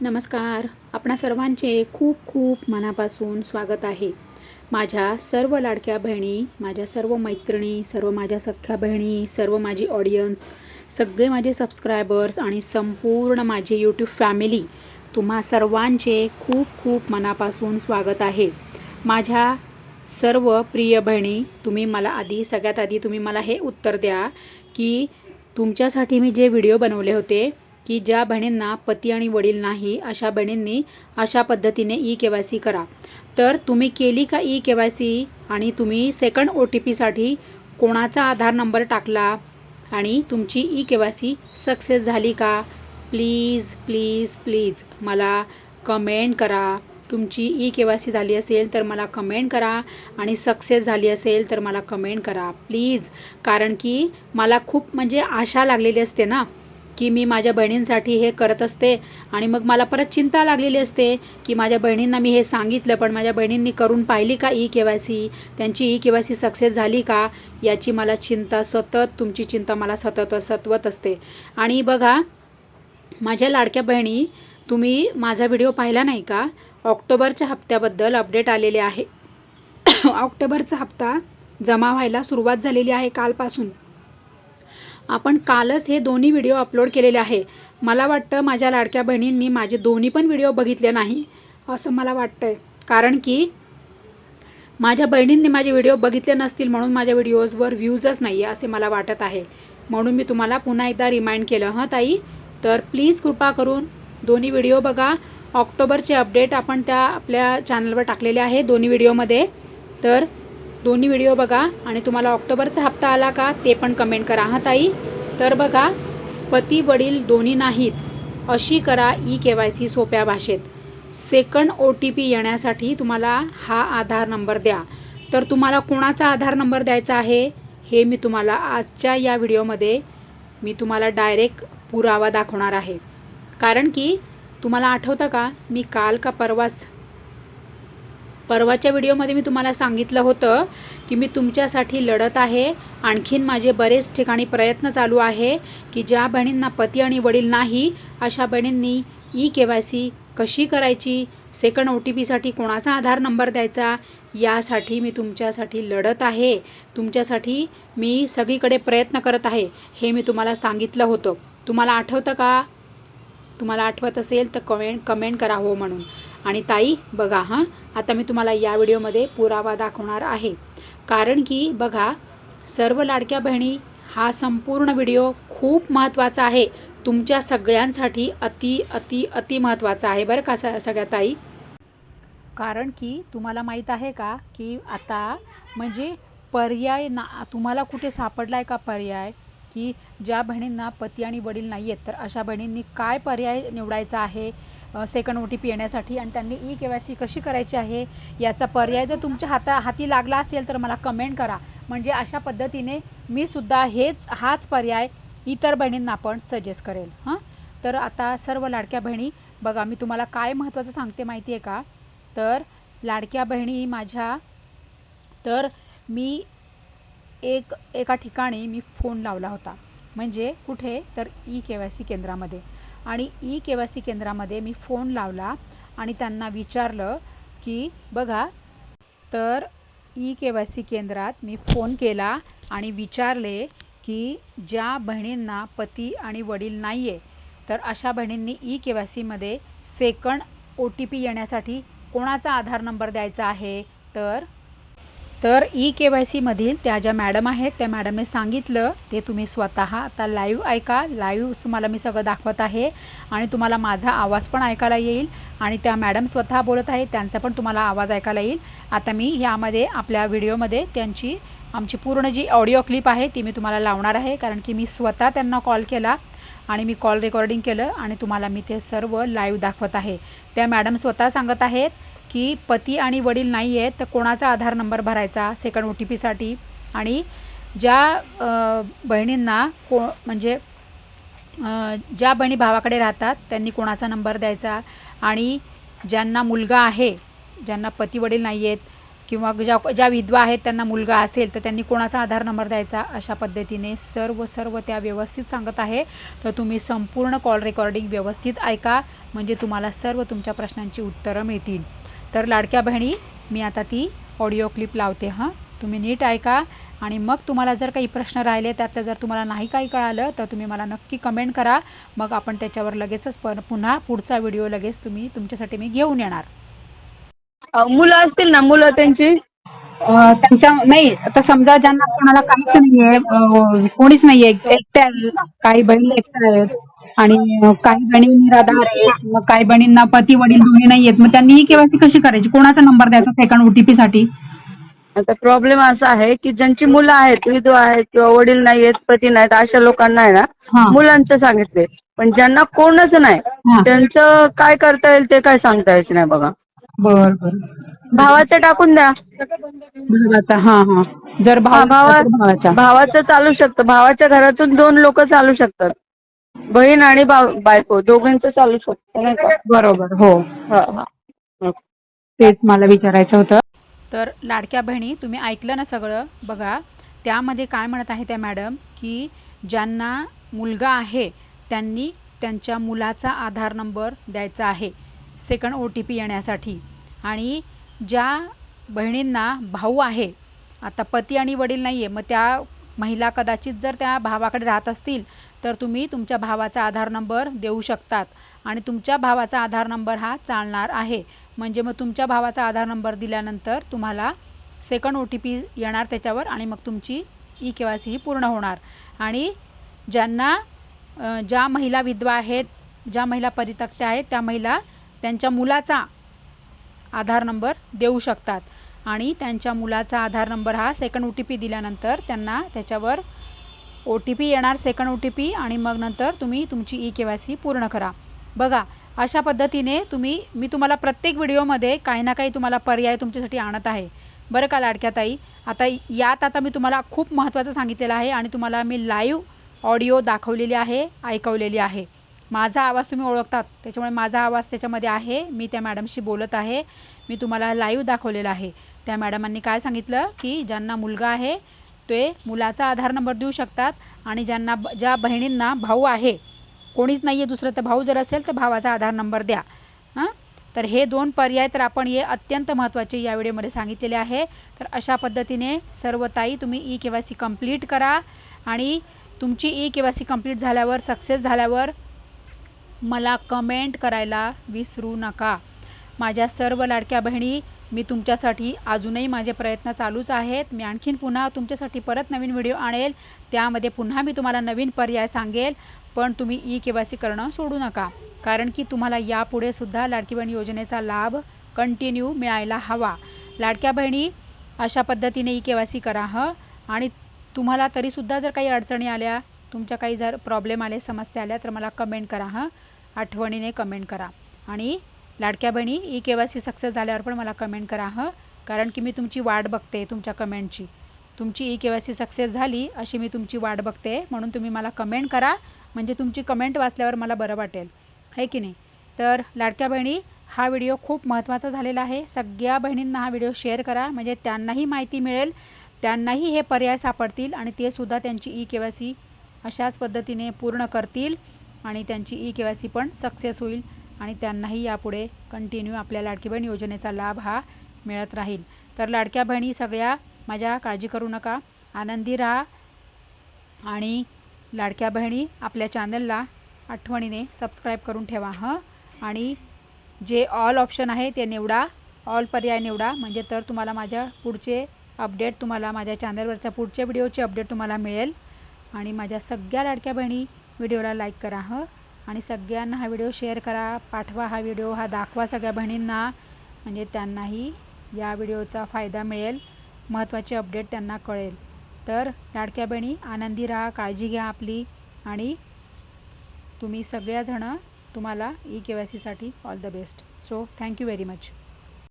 नमस्कार. आपणा सर्वांचे खूप खूप मनापासून स्वागत आहे. माझ्या सर्व लाडक्या बहिणी माझ्या सर्व मैत्रिणी सर्व माझ्या सख्ख्या बहिणी सर्व माझी ऑडियन्स सगळे माझे सबस्क्रायबर्स आणि संपूर्ण माझे यूट्यूब फॅमिली तुम्हा सर्वांचे खूप खूप मनापासून स्वागत आहे. माझ्या सर्व प्रिय बहिणी तुम्ही मला आधी सगळ्यात आधी तुम्ही मला हे उत्तर द्या की तुमच्यासाठी मी जे व्हिडिओ बनवले होते की ज्या बहिणींना पती आणि वडील नाही अशा बहिणींनी अशा पद्धतीने ई के वाय सी करा. तर तुम्ही केली का ई के वाय सी आणि तुम्ही सेकंड ओ टी पीसाठी कोणाचा आधार नंबर टाकला आणि तुमची E K Y C success झाली का? प्लीज प्लीज प्लीज मला कमेंट करा. तुमची ई के वाय सी झाली असेल तर मला कमेंट करा आणि सक्सेस झाली असेल तर मला कमेंट करा. प्लीज कारण की मला खूप म्हणजे आशा लागलेली असते ना. की मी माझ्या बहिणींसाठी हे करत असते आणि मग मला परत चिंता लागलेली असते की माझ्या बहिणींना मी हे सांगितलं पण माझ्या बहिणींनी करून पाहिली का ई के वाय सी? त्यांची E K Y C success झाली का? याची मला चिंता सतत तुमची चिंता मला सतत सतवत असते. आणि बघा माझ्या लाडक्या बहिणी तुम्ही माझा व्हिडिओ पाहिला नाही का? ऑक्टोबरच्या हप्त्याबद्दल अपडेट आलेले आहे. ऑक्टोबरचा हप्ता जमा व्हायला सुरुवात झालेली आहे कालपासून. आपण कालच हे दोन्ही व्हिडिओ अपलोड केलेले आहे. मला वाटतं माझ्या लाडक्या बहिणींनी माझे दोन्ही पण व्हिडिओ बघितले नाही असं मला वाटतं आहे कारण की माझ्या बहिणींनी माझे व्हिडिओ बघितले नसतील म्हणून माझ्या व्हिडिओजवर व्ह्यूजच नाही आहे असे मला वाटत आहे. म्हणून मी तुम्हाला पुन्हा एकदा रिमाइंड केलं हां ताई? तर प्लीज कृपा करून दोन्ही व्हिडिओ बघा. ऑक्टोबरचे अपडेट आपण त्या आपल्या चॅनलवर टाकलेले आहे दोन्ही व्हिडिओमध्ये तर दोन्ही व्हिडिओ बघा आणि तुम्हाला ऑक्टोबरचा हप्ता आला का ते पण कमेंट करा. हा ताई तर बघा पती वडील दोन्ही नाहीत अशी करा ई के वाय सी सोप्या भाषेत. सेकंड ओ टी पी येण्यासाठी तुम्हाला हा आधार नंबर द्या. तर तुम्हाला कोणाचा आधार नंबर द्यायचा आहे हे मी तुम्हाला आजच्या या व्हिडिओमध्ये मी तुम्हाला डायरेक्ट पुरावा दाखवणार आहे. कारण की तुम्हाला आठवतं का मी काल का परवाच परवाच्या व्हिडिओमध्ये मी तुम्हाला सांगितलं होतं की मी तुमच्यासाठी लढत आहे. आणखीन माझे बरेच ठिकाणी प्रयत्न चालू आहे की ज्या बहिणींना पती आणि वडील नाही अशा बहिणींनी ई के वाय सी कशी करायची? सेकंड ओ टी पीसाठी कोणाचा आधार नंबर द्यायचा? यासाठी मी तुमच्यासाठी लढत आहे. तुमच्यासाठी मी सगळीकडे प्रयत्न करत आहे हे मी तुम्हाला सांगितलं होतं. तुम्हाला आठवतं का? तुम्हाला आठवत असेल तर कमेंट कमेंट करा हो म्हणून. आणि ताई बघा हां आता मी तुम्हाला या व्हिडिओमध्ये पुरावा दाखवणार आहे. कारण की बघा सर्व लाडक्या बहिणी हा संपूर्ण व्हिडिओ खूप महत्त्वाचा आहे. तुमच्या सगळ्यांसाठी अति अति अति महत्त्वाचा आहे. बरं का स सगळ्या ताई? कारण की तुम्हाला माहीत आहे का की आता म्हणजे पर्याय ना तुम्हाला कुठे सापडला आहे का पर्याय? की ज्या बहिणींना पती आणि वडील नाही आहेत तर अशा बहिणींनी काय पर्याय निवडायचा आहे? सेकंड ओ टी पी येण्यासाठी आणि त्यांनी ई के वाय सी कशी करायची आहे याचा पर्याय जर तुमच्या हाता हाती लागला असेल तर मला कमेंट करा. म्हणजे अशा पद्धतीने मी सुद्धा हेच हाच पर्याय इतर बहिणींना पण सजेस्ट करेल. हां? तर आता सर्व लाडक्या बहिणी बघा मी तुम्हाला काय महत्त्वाचं सांगते माहिती आहे का? तर लाडक्या बहिणी माझ्या तर मी एक एका ठिकाणी मी फोन लावला होता. म्हणजे कुठे? तर ई के वाय सी केंद्रामध्ये. आणि ई के वाय सी केंद्रामध्ये मी फोन लावला आणि त्यांना विचारलं की बघा तर ई के वाय सी केंद्रात मी फोन केला आणि विचारले की ज्या बहिणींना पती आणि वडील नाही आहे तर अशा बहिणींनी ई के वाय सीमध्ये सेकंड ओ टी पी येण्यासाठी कोणाचा आधार नंबर द्यायचा आहे? तर तर ई के वाय सीमधील त्या ज्या मॅडम आहेत त्या मॅडमने सांगितलं ते तुम्ही स्वतः आता लाईव्ह ऐका. लाईव्ह तुम्हाला मी सगळं दाखवत आहे आणि तुम्हाला माझा आवाज पण ऐकायला येईल आणि त्या मॅडम स्वतः बोलत आहे त्यांचा पण तुम्हाला आवाज ऐकायला येईल. आता मी यामध्ये आपल्या व्हिडिओमध्ये त्यांची आमची पूर्ण जी ऑडिओ क्लिप आहे ती मी तुम्हाला लावणार आहे. कारण की मी स्वतः त्यांना कॉल केला आणि मी कॉल रेकॉर्डिंग केलं आणि तुम्हाला मी ते सर्व लाईव्ह दाखवत आहे. त्या मॅडम स्वतः सांगत आहेत की पती आणि वडील नाही आहेत तर कोणाचा आधार नंबर भरायचा सेकंड ओ टी पीसाठी आणि ज्या बहिणींना को म्हणजे ज्या बहिणी भावाकडे राहतात त्यांनी कोणाचा नंबर द्यायचा? आणि ज्यांना मुलगा आहे ज्यांना पती वडील नाही आहेत किंवा ज्या ज्या विधवा आहेत त्यांना मुलगा असेल तर त्यांनी कोणाचा आधार नंबर द्यायचा? अशा पद्धतीने सर्व सर्व त्या व्यवस्थित सांगत आहे. तर तुम्ही संपूर्ण कॉल रेकॉर्डिंग व्यवस्थित ऐका म्हणजे तुम्हाला सर्व तुमच्या प्रश्नांची उत्तरं मिळतील. तर लाडक्या बहिणी मी आता ती ऑडिओ क्लिप लावते हां. तुम्ही नीट ऐका आणि मग तुम्हाला जर काही प्रश्न राहिले त्यातलं जर तुम्हाला नाही काही कळालं तर तुम्ही मला नक्की कमेंट करा. मग आपण त्याच्यावर लगेचच पण पुन्हा पुढचा व्हिडिओ लगेच तुम्ही तुमच्यासाठी मी घेऊन येणार. मुलं असतील ना मुलं त्यांची? त्यांच्या नाही आता समजा ज्यांना कोणाला काहीच नाहीये कोणीच नाहीये एकट्या काही बहिणी एकट्या आहेत आणि काही बहिणी निराधार आहेत मग काही बहिणींना पती वडील दोन्ही नाही आहेत मग त्यांनी ही केवायसी कशी करायची? कोणाचा नंबर द्यायचा सेकंड ओटीपी साठी? आता प्रॉब्लेम असा आहे की ज्यांची मुलं आहेत विधवा आहेत किंवा वडील नाही आहेत पती नाहीत अशा लोकांना आहे ना हां. मुलांचं सांगितले. पण ज्यांना कोणच नाही. त्यांचं काय करता येईल ते काय सांगता यायचं नाही बघा. बर बर. भावाचं टाकून द्या. भावाचा हा हा. जर भाव भावा भावाचा. भावाचं चालू शकतं. भावाच्या घरातून दोन लोक चालू शकतात. बहीण आणि बायको दोघांचं चालू शकतं नाही का? बरोबर हो. हा हा. हं. तेच मला विचारायचं होतं. तर लाडक्या बहिणी तुम्ही ऐकलं ना सगळं? बघा त्यामध्ये काय म्हणत आहे त्या मॅडम की ज्यांना मुलगा आहे त्यांनी त्यांच्या मुलाचा आधार नंबर द्यायचा आहे सेकंड ओ टी पी येण्यासाठी. आणि ज्या बहिणींना भाऊ आहे आता पती आणि वडील नाही आहे मग त्या महिला कदाचित जर त्या भावाकडे राहत असतील तर तुम्ही तुमच्या भावाचा आधार नंबर देऊ शकतात. आणि तुमच्या भावाचा आधार नंबर हा चालणार आहे. म्हणजे मग तुमच्या भावाचा आधार नंबर दिल्यानंतर तुम्हाला सेकंड ओ टी पी येणार त्याच्यावर आणि मग तुमची ई के वाय सी ही पूर्ण होणार. आणि ज्यांना ज्या महिला विधवा आहेत ज्या महिला परितक्त्या आहेत त्या महिला त्यांच्या मुलाचा आधार नंबर देऊ शकतात. आणि त्यांच्या मुलाचा आधार नंबर हा सेकंड ओ टी पी दिल्यानंतर त्यांना त्याच्यावर ओ टी पी येणार सेकंड ओ टी पी आणि मग नंतर तुम्ही तुमची ई के वाय सी पूर्ण करा. बघा अशा पद्धतीने तुम्ही मी तुम्हाला प्रत्येक व्हिडिओमध्ये काही ना काही तुम्हाला पर्याय तुमच्यासाठी आणत आहे. बरं का लाडक्या ताई? आता यात आता मी तुम्हाला खूप महत्त्वाचं सांगितलेलं आहे आणि तुम्हाला मी लाईव्ह ऑडिओ दाखवलेली आहे ऐकवलेली आहे. माझा आवाज तुम्ही ओळखतात त्याच्यामुळे माझा आवाज त्याच्यामध्ये आहे. मी त्या मॅडमशी बोलत आहे. मी तुम्हाला लाईव्ह दाखवलेला आहे. त्या मॅडमांनी काय सांगितलं की ज्यांना मुलगा आहे ते मुलाचा आधार नंबर देऊ शकतात आणि ज्यांना ब- ज्या बहिणींना भाऊ आहे कोणीच नाही आहे दुसरं तर भाऊ जर असेल तर भावाचा आधार नंबर द्या. हां? तर हे दोन पर्याय तर आपण हे अत्यंत महत्त्वाचे या व्हिडिओमध्ये सांगितलेले आहे. तर अशा पद्धतीने सर्व ताई तुम्ही E K Y C complete करा आणि तुमची E K Y C complete झाल्यावर सक्सेस झाल्यावर मला कमेंट करायला विसरू नका. माझ्या सर्व लाडक्या बहिणी मी तुमच्यासाठी अजूनही माझे प्रयत्न चालूच आहेत. मी आणखीन पुन्हा तुमच्यासाठी परत नवीन व्हिडिओ आणेल. त्यामध्ये पुन्हा मी तुम्हाला नवीन पर्याय सांगेल. पण तुम्ही ई के वाय सी करणं सोडू नका. कारण की तुम्हाला यापुढे सुद्धा लाडकी बहीण योजनेचा लाभ कंटिन्यू मिळायला हवा. लाडक्या बहिणी अशा पद्धतीने ई के वाय सी करा हं. आणि तुम्हाला तरीसुद्धा जर काही अडचणी आल्या तुमच्या काही जर प्रॉब्लेम आले समस्या आल्या तर मला कमेंट करा हां. आठवणीने कमेंट करा. आणि लाडक्या बहिणी E K Y C success झाल्यावर पण मला कमेंट करा हं. कारण की मी तुमची वाट बघते तुमच्या कमेंटची. तुमची E K Y C success झाली अशी मी तुमची वाट बघते म्हणून तुम्ही मला कमेंट करा. म्हणजे तुमची कमेंट वाचल्यावर मला बरं वाटेल. आहे की नाही? तर लाडक्या बहिणी हा व्हिडिओ खूप महत्त्वाचा झालेला आहे. सगळ्या बहिणींना हा व्हिडिओ शेअर करा. म्हणजे त्यांनाही माहिती मिळेल त्यांनाही हे पर्याय सापडतील आणि ते सुद्धा त्यांची ई के वाय सी अशाच पद्धतीने पूर्ण करतील आणि त्यांची ई के वाय सी पण सक्सेस होईल. आणि त्यांनाही यापुढे कंटिन्यू आपल्या लाडकी बहीण योजनेचा लाभ हा मिळत राहील. तर लाडक्या बहिणी सगळ्या माझ्या काळजी करू नका. आनंदी राहा आणि लाडक्या बहिणी आपल्या चॅनलला आठवणीने सबस्क्राईब करून ठेवा हं? आणि जे ऑल ऑप्शन आहे ते निवडा. ऑल पर्याय निवडा. म्हणजे तर तुम्हाला माझ्या पुढचे अपडेट तुम्हाला माझ्या चॅनलवरच्या पुढच्या व्हिडिओचे अपडेट तुम्हाला मिळेल. आणि माझ्या सगळ्या लाडक्या बहिणी व्हिडिओला लाईक करा हं? आणि सगळ्यांना हा व्हिडिओ शेअर करा पाठवा हा व्हिडिओ हा दाखवा सगळ्या बहिणींना. म्हणजे त्यांनाही या व्हिडिओचा फायदा मिळेल महत्त्वाचे अपडेट त्यांना कळेल. तर लाडक्या बहिणी आनंदी राहा काळजी घ्या आपली आणि तुम्ही सगळ्याजणं तुम्हाला ई के वाय सीसाठी all the best so thank you very much